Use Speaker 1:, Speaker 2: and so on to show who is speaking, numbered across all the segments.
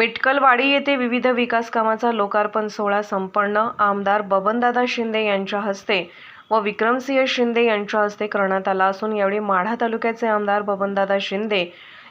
Speaker 1: मिटकलवाडी येथे विविध विकास कामाचा लोकार्पण सोहळा संपन्न. आमदार बबनदादा शिंदे यांच्या हस्ते व विक्रमसिंह शिंदे यांच्या हस्ते करण्यात आला असून यावेळी माढा तालुक्याचे आमदार बबनदादा शिंदे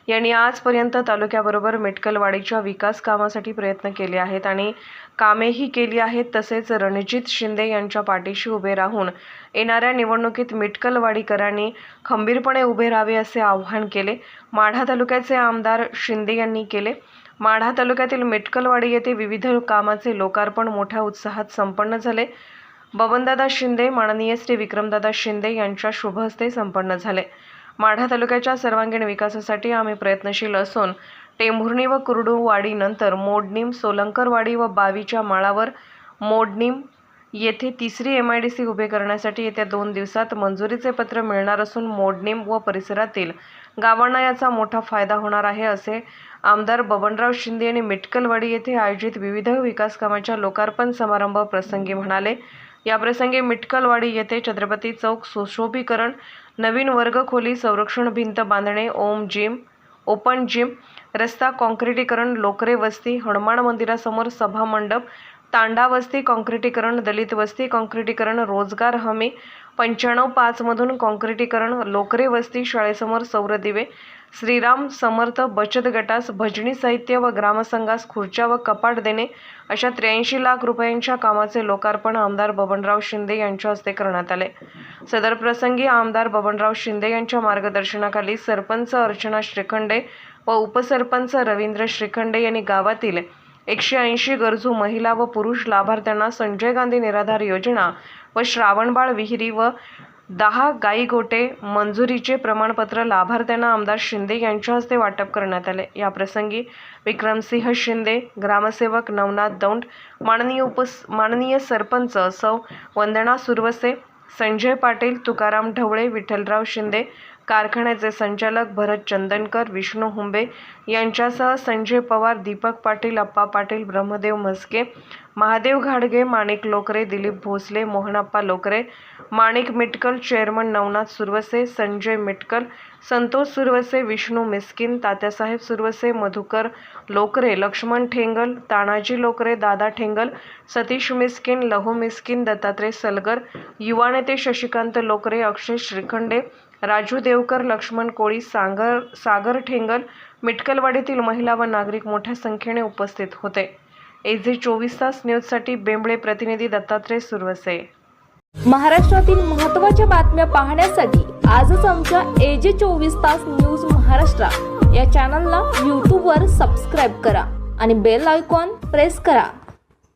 Speaker 1: यांनी आजपर्यंत तालुक्याबरोबर मेटकलवाडीच्या विकास कामासाठी प्रयत्न केले आहेत आणि कामेही केली आहेत. तसेच रणजित शिंदे यांच्या पाठीशी उभे राहून येणाऱ्या निवडणुकीत मिटकलवाडीकरांनी खंबीरपणे उभे राहावे असे आवाहन केले. माढा तालुक्याचे आमदार शिंदे यांनी केले. माढा तालुक्यातील मेटकलवाडी येथे विविध कामाचे लोकार्पण मोठ्या उत्साहात संपन्न झाले. बबनदादा शिंदे माननीय श्री विक्रमदादा शिंदे यांच्या शुभहस्ते संपन्न झाले. माढा तालुक्याच्या सर्वांगीण विकासासाठी आम्ही प्रयत्नशील असून टेंभुर्णी व कुरडूवाडीनंतर मोडणीम सोलंकरवाडी व बावीच्या माळावर मोडणीम येथे तिसरी एम आय डी सी उभे करण्यासाठी येत्या दोन दिवसात मंजुरीचे पत्र मिळणार असून मोडणीम व परिसरातील गावांना याचा मोठा फायदा होणार आहे असे आमदार बबनराव शिंदे यांनी मिटकलवाडी येथे आयोजित विविध विकास कामाच्या लोकार्पण समारंभ प्रसंगी म्हणाले. याप्रसंगी मिटकलवाडी येथे छत्रपती चौक सुशोभीकरण नवीन वर्ग खोली संरक्षण भिंत बांधणे ओम जिम ओपन जिम रस्ता काँक्रिटीकरण लोकरे वस्ती हनुमान मंदिरासमोर सभा मंडप तांडा वस्ती काँक्रिटीकरण दलित वस्ती काँक्रिटीकरण रोजगार हमी पंच्याण्णव पाचमधून काँक्रिटीकरण लोकरे वस्ती शाळेसमोर सौर दिवे श्रीराम समर्थ बचत गटास भजनी साहित्य व ग्रामसंघास खुर्च्या व कपाट देणे अशा त्र्याऐंशी लाख रुपयांच्या कामाचे लोकार्पण आमदार बबनराव शिंदे यांच्या हस्ते करण्यात आले. सदर प्रसंगी आमदार बबनराव शिंदे यांच्या मार्गदर्शनाखाली सरपंच अर्चना श्रीखंडे व उपसरपंच रवींद्र श्रीखंडे यांनी गावातील एकशे ऐंशी गरजू महिला व पुरुष लाभार्थ्यांना संजय गांधी निराधार योजना व श्रावणबाळ विहिरी व दहा गाईगोटे मंजुरीचे प्रमाणपत्र लाभार्थ्यांना आमदार शिंदे यांच्या हस्ते वाटप करण्यात आले. या प्रसंगी विक्रमसिंह शिंदे ग्रामसेवक नवनाथ दौंड माननीय उपस माननीय सरपंच सौ वंदना सुरवसे संजय पाटील तुकाराम ढवळे विठ्ठलराव शिंदे कारखान्याचे संचालक भरत चंदनकर विष्णू हुंबे यांच्यासह संजय पवार दीपक पाटील अप्पा पाटील ब्रह्मदेव म्हस्के महादेव घाडगे माणिक लोकरे दिलीप भोसले मोहनप्पा लोकरे माणिक मिटकल चेअरमन नवनाथ सुरवसे संजय मिटकल संतोष सुरवसे विष्णू मिस्किन तात्यासाहेब सुरवसे मधुकर लोकरे लक्ष्मण ठेंगल तानाजी लोकरे दादा ठेंगल सतीश मिस्किन लहू मिस्किन दत्तात्रय सलगर युवा नेते शशिकांत लोकरे अक्षय श्रीखंडे राजू देवकर लक्ष्मण कोळी सागर सागर ठेंगल मिटकलवाडीतील महिला व नागरिक मोठ्या संख्येने उपस्थित होते. एजे चोवीस तास न्यूजसाठी बेंबळे प्रतिनिधी दत्तात्रय सुरवसे.
Speaker 2: महाराष्ट्रातील महत्त्वाच्या बातम्या पाहण्यासाठी आजच आमच्या एजे चोवीस तास न्यूज महाराष्ट्र या चॅनलला यूट्यूबवर सबस्क्राईब करा आणि बेल आयकॉन प्रेस करा.